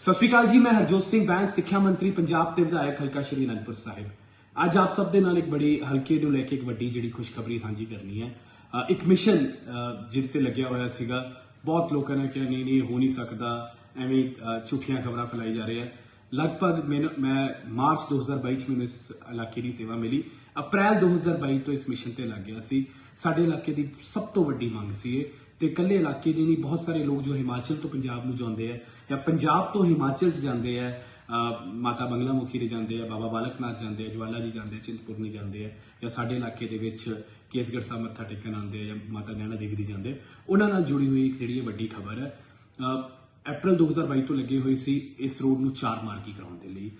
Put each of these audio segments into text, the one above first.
ਸਤਿ ਸ਼੍ਰੀ ਅਕਾਲ ਜੀ, ਮੈਂ ਹਰਜੋਤ ਸਿੰਘ ਬੈਂਸ ਸਿੱਖਿਆ ਮੰਤਰੀ, ਪੰਜਾਬ ਤੇ ਵਿਧਾਇਕ ਹਲਕਾ ਸ਼੍ਰੀ ਅਨੰਦਪੁਰ ਸਾਹਿਬ। ਅੱਜ ਆਪ ਸਭ ਦੇ ਨਾਲ ਇੱਕ ਬੜੀ ਹਲਕੇ ਨੂੰ ਲੈ ਕੇ ਇੱਕ ਵੱਡੀ ਜਿਹੜੀ ਖੁਸ਼ਖਬਰੀ ਸਾਂਝੀ ਕਰਨੀ ਹੈ। ਇੱਕ ਮਿਸ਼ਨ ਜਿਹਦੇ ਤੇ ਲੱਗਿਆ ਹੋਇਆ ਸੀਗਾ। ਬਹੁਤ ਲੋਕਾਂ ਨੇ ਕਿਹਾ, ਨਹੀਂ ਨਹੀਂ, ਹੋ ਨਹੀਂ ਸਕਦਾ। ਐਵੇਂ ਝੂਠੀਆਂ ਖਬਰਾਂ ਫੈਲਾਈ ਜਾ ਰਹੀਆਂ। ਲਗਭਗ ਮੈਨੂੰ- ਮੈਂ ਮਾਰਚ 2022 ਚ ਮੈਨੂੰ ਇਸ ਇਲਾਕੇ ਦੀ ਸੇਵਾ ਮਿਲੀ। ਅਪ੍ਰੈਲ 2022 ਤੋਂ ਇਸ ਮਿਸ਼ਨ ਤੇ ਲੱਗ ਗਿਆ ਸੀ। ਸਾਡੇ ਇਲਾਕੇ ਦੀ ਸਭ ਤੋਂ ਵੱਡੀ ਮੰਗ ਸੀ ਇਹ ਤੇ ਇਕੱਲੇ ਇਲਾਕੇ ਦੇ ਨਹੀਂ, ਬਹੁਤ ਸਾਰੇ ਲੋਕ ਜੋ ਹਿਮਾਚਲ ਤੋਂ ਪੰਜਾਬ ਨੂੰ ਜਾਂਦੇ ਆ ਜਾਂ ਪੰਜਾਬ ਤੋਂ ਹਿਮਾਚਲ 'ਚ ਜਾਂਦੇ ਆ ਮਾਤਾ ਬੰਗਲਾ ਮੁਖੀ ਦੇ ਜਾਂਦੇ ਆ, ਬਾਬਾ ਬਾਲਕ ਨਾਥ ਜਾਂਦੇ ਆ, ਜਵਾਲਾ ਜੀ ਜਾਂਦੇ ਆ, ਚਿੰਤਪੁਰਨੀ ਜਾਂਦੇ ਆ, ਜਾਂ ਸਾਡੇ ਇਲਾਕੇ ਦੇ ਵਿੱਚ ਕੇਸਗੜ੍ਹ ਸਾਹਿਬ ਮੱਥਾ ਟੇਕਣ ਆਉਂਦੇ ਆ ਜਾਂ ਮਾਤਾ ਨੈਣਾ ਦੇਵੀ ਦੀ ਜਾਂਦੇ ਉਹਨਾਂ ਨਾਲ ਜੁੜੀ ਹੋਈ ਇੱਕ ਜਿਹੜੀ ਇਹ ਵੱਡੀ ਖਬਰ ਹੈ। ਅਹ ਅਪ੍ਰੈਲ 2022 ਤੋਂ ਲੱਗੇ ਹੋਏ ਸੀ ਇਸ ਰੋਡ ਨੂੰ ਚਾਰ ਮਾਰਕੀ ਕਰਾਉਣ ਦੇ ਲਈ।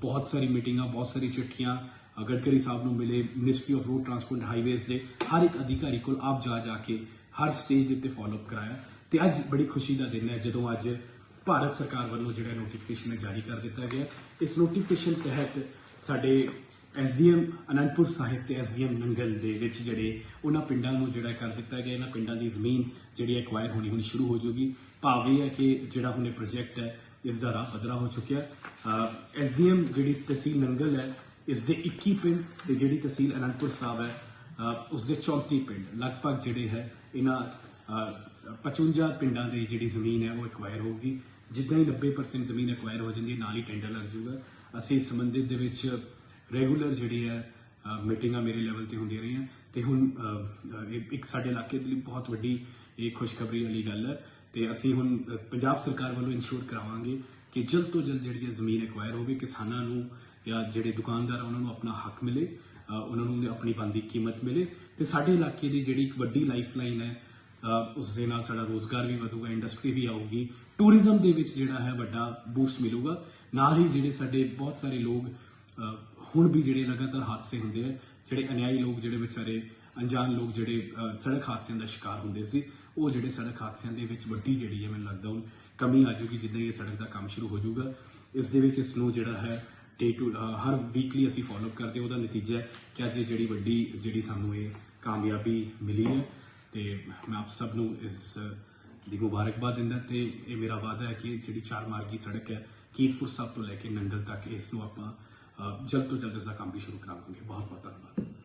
ਬਹੁਤ ਸਾਰੀ ਮੀਟਿੰਗਾਂ, ਬਹੁਤ ਸਾਰੀ ਚਿੱਠੀਆਂ ਗਡਕਰੀ ਸਾਹਿਬ ਨੂੰ ਮਿਲੇ ministry of road transport highways ਦੇ ਹਰ ਇੱਕ ਅਧਿਕਾਰੀ ਕੋਲ ਆਪ ਜਾ ਜਾ ਕੇ ਹਰ ਸਟੇਜ ਦੇ ਉੱਤੇ ਫਾਲੋ ਅਪ ਕਰਾਇਆ ਤੇ ਅੱਜ ਬੜੀ ਖੁਸ਼ੀ ਦਾ ਦਿਨ ਹੈ, ਜਦੋਂ ਅੱਜ ਭਾਰਤ ਸਰਕਾਰ ਵੱਲੋਂ ਜਿਹੜਾ ਨੋਟੀਫਿਕੇਸ਼ਨ ਹੈ ਜਾਰੀ ਕਰ ਦਿੱਤਾ ਗਿਆ। ਇਸ ਨੋਟੀਫਿਕੇਸ਼ਨ ਤਹਿਤ ਸਾਡੇ ਐਸਡੀਐਮ ਅਨੰਦਪੁਰ ਸਾਹਿਬ ਤੇ ਐਸਡੀਐਮ ਨੰਗਲ ਦੇ ਵਿੱਚ ਜਿਹੜੇ ਉਹਨਾਂ ਪਿੰਡਾਂ ਨੂੰ ਜਿਹੜਾ ਕਰ ਦਿੱਤਾ ਗਿਆ, ਇਹਨਾਂ ਪਿੰਡਾਂ ਦੀ ਜ਼ਮੀਨ ਜਿਹੜੀ ਐਕਵਾਇਰ ਹੋਣੀ ਹੁਣ ਸ਼ੁਰੂ ਹੋ ਜੂਗੀ। ਭਾਵ ਇਹ ਹੈ ਕਿ ਜਿਹੜਾ ਹੁਣੇ ਪ੍ਰੋਜੈਕਟ ਹੈ, ਇਸ ਦਾ ਰਾਹ ਪੱਧਰਾ ਹੋ ਚੁੱਕਿਆ। ਐਸਡੀਐਮ ਜਿਹੜੀ ਤਹਿਸੀਲ ਨੰਗਲ ਹੈ, ਇਸ ਦੇ 21 ਪਿੰਡ ਤੇ ਜਿਹੜੀ ਤਹਿਸੀਲ ਅਨੰਦਪੁਰ ਸਾਹਿਬ ਹੈ ਉਸ ਦੇ 34 ਪਿੰਡ ਲਗਭਗ ਜਿਹੜੇ ਹੈ ਇਹਨਾਂ ਅਹ, 55 ਪਿੰਡਾਂ ਦੀ ਜਿਹੜੀ ਜ਼ਮੀਨ ਹੈ ਉਹ ਐਕਵਾਇਰ ਹੋਊਗੀ। ਜਿੱਦਾਂ ਹੀ 90% ਜ਼ਮੀਨ ਐਕਵਾਇਰ ਹੋ ਜਾਂਦੀ ਹੈ ਨਾਲ ਹੀ ਟੈਂਡਰ ਲੱਗ ਜਾਊਗਾ। ਅਸੀਂ ਇਸ ਸੰਬੰਧਿਤ ਦੇ ਵਿੱਚ ਰੈਗੂਲਰ ਜਿਹੜੀ ਹੈ ਮੀਟਿੰਗਾਂ ਮੇਰੇ ਲੈਵਲ ਤੇ ਹੁੰਦੀਆਂ ਰਹੀਆਂ। ਤੇ ਹੁਣ ਇੱਕ ਸਾਡੇ ਇਲਾਕੇ ਦੇ ਲਈ ਬਹੁਤ ਵੱਡੀ ਇਹ ਖੁਸ਼ਖਬਰੀ ਵਾਲੀ ਗੱਲ ਹੈ। ਤੇ ਅਸੀਂ ਹੁਣ ਪੰਜਾਬ ਸਰਕਾਰ ਵੱਲੋਂ ਇਨਸ਼ੋਰ ਕਰਾਵਾਂਗੇ ਕਿ ਜਲਦ ਤੋਂ ਜਲਦ ਜਿਹੜੀ ਇਹ ਜ਼ਮੀਨ ਐਕਵਾਇਰ ਹੋਵੇ ਕਿਸਾਨਾਂ ਨੂੰ ਜਾਂ ਜਿਹੜੇ ਦੁਕਾਨਦਾਰ ਆ ਉਹਨਾਂ ਨੂੰ ਆਪਣਾ ਹੱਕ ਮਿਲੇ। ਉਹਨਾਂ ਨੂੰ ਆਪਣੀ ਬਣਦੀ ਕੀਮਤ ਮਿਲੇ ਤੇ ਸਾਡੇ ਇਲਾਕੇ ਦੀ ਜਿਹੜੀ ਇੱਕ ਵੱਡੀ ਲਾਈਫਲਾਈਨ ਹੈ ਉਸ ਦੇ ਨਾਲ ਸਾਡਾ ਰੋਜ਼ਗਾਰ ਵੀ ਵਧੂਗਾ ਇੰਡਸਟਰੀ ਵੀ ਆਊਗੀ ਟੂਰਿਜ਼ਮ ਦੇ ਵਿੱਚ ਜਿਹੜਾ ਹੈ ਵੱਡਾ ਬੂਸਟ ਮਿਲੂਗਾ। ਨਾਲ ਹੀ ਜਿਹੜੇ ਸਾਡੇ ਬਹੁਤ ਸਾਰੇ ਲੋਕ ਹੁਣ ਵੀ ਜਿਹੜੇ ਲਗਾਤਾਰ ਹਾਦਸੇ ਹੁੰਦੇ ਆ, ਜਿਹੜੇ ਅਨਿਆਈ ਲੋਕ ਜਿਹੜੇ ਵਿਚਾਰੇ, ਅਣਜਾਣ ਲੋਕ ਜਿਹੜੇ ਸੜਕ ਹਾਦਸਿਆਂ ਦਾ ਸ਼ਿਕਾਰ ਹੁੰਦੇ ਸੀ, ਉਹ ਜਿਹੜੇ ਸੜਕ ਹਾਦਸਿਆਂ ਦੇ ਵਿੱਚ ਵੱਡੀ ਜਿਹੜੀ ਹੈ ਮੈਨੂੰ ਲੱਗਦਾ ਹੁਣ ਕਮੀ ਆ ਜੂਗੀ ਜਿੱਦਾਂ ਇਹ ਸੜਕ ਦਾ ਕੰਮ ਸ਼ੁਰੂ ਹੋ ਜਾਊਗਾ ਇਸ ਦੇ ਵਿੱਚ ਇਸ ਨੂੰ ਜਿਹੜਾ ਹੈ ਡੇ ਟੂ ਹਰ ਵੀਕਲੀ ਅਸੀਂ ਫਾਲੋ ਕਰਦੇ ਹਾਂ, ਉਹਦਾ ਨਤੀਜਾ ਹੈ ਕਿ ਅੱਜ ਇਹ ਜਿਹੜੀ ਵੱਡੀ, ਜਿਹੜੀ ਸਾਨੂੰ ਇਹ ਕਾਮਯਾਬੀ ਮਿਲੀ ਹੈ ਤੇ ਮੈਂ ਆਪ ਸਭ ਨੂੰ ਇਸ ਦੀ ਮੁਬਾਰਕਬਾਦ ਦਿੰਦਾ ਤੇ ਇਹ ਮੇਰਾ ਵਾਅਦਾ ਹੈ ਕਿ ਜਿਹੜੀ ਚਾਰ ਮਾਰਗੀ ਸੜਕ ਹੈ, ਕੀਰਤਪੁਰ ਸਾਹਿਬ ਤੋਂ ਲੈ ਕੇ ਨੰਗਲ ਤੱਕ ਇਸ ਨੂੰ ਆਪਾਂ ਜਲਦ ਤੋਂ ਜਲਦ ਇਸ ਦਾ ਕੰਮ ਵੀ ਸ਼ੁਰੂ ਕਰਾਵਾਂਗੇ। ਬਹੁਤ ਬਹੁਤ ਧੰਨਵਾਦ।